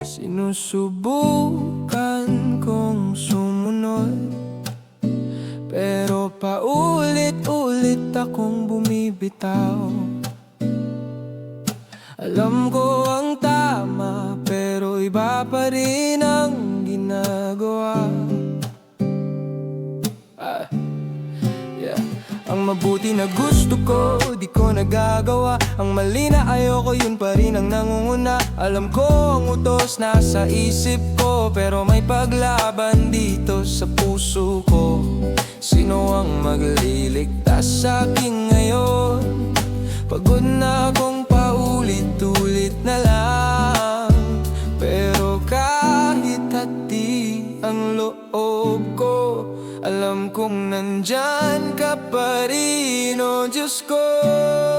Sinusubukan kong sumunod Pero paulit-ulit akong bumibitaw. Alam ko ang tama pero iba pa rin ang ginagawa mabuti na gusto ko, di ko nagagawa. Ang mali na ayoko, yun pa rin ang nangunguna. Alam ko ang utos nasa isip ko Pero may paglaban dito sa puso ko. Sino ang magliligtas sa akin ngayon? Pagod na akong paulit-ulit na lang. Pero kahit hati ang loob ko Alam kong nandyan ka pa rin, oh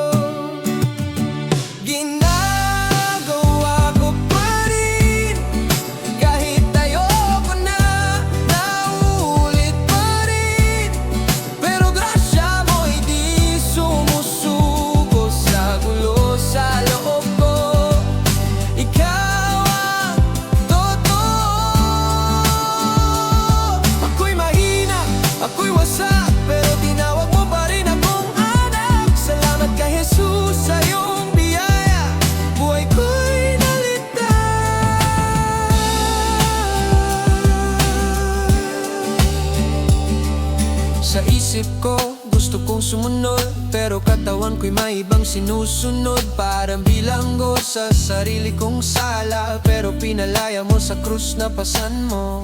isip ko, gusto kong sumunod Pero katawan ko'y may ibang sinusunod. Parang bilanggo sa sarili kong sala Pero pinalaya mo sa krus na pasan mo.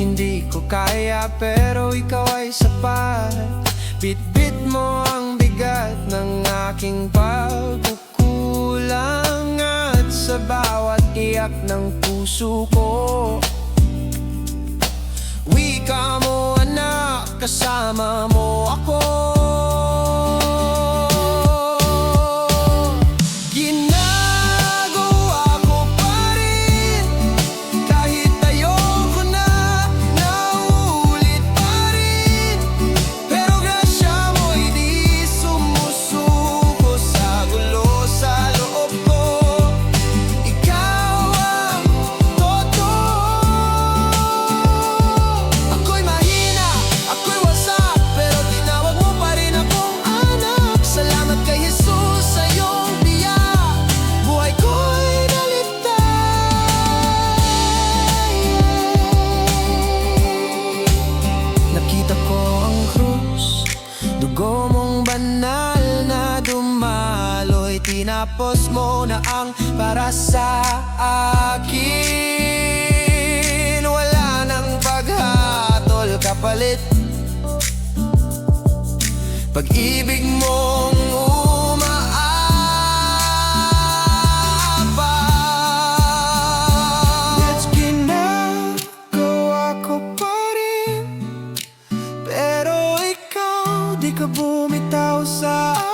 Hindi ko kaya pero ikaw ay sapat. Bit-bit mo ang bigat ng aking pagkukulang At sa bawat iyak ng puso ko. Wika mo anak, kasama mo Tinapos mo na ang para sa akin. Wala nang paghatol kapalit. Pag-ibig mong umaabang It's ginagawa ko pa rin. Pero ikaw di ka bumitaw sa akin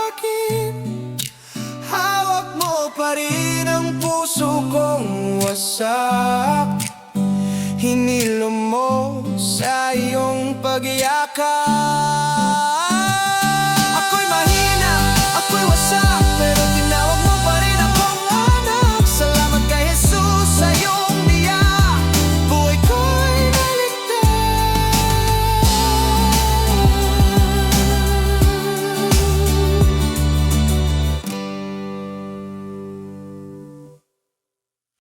side.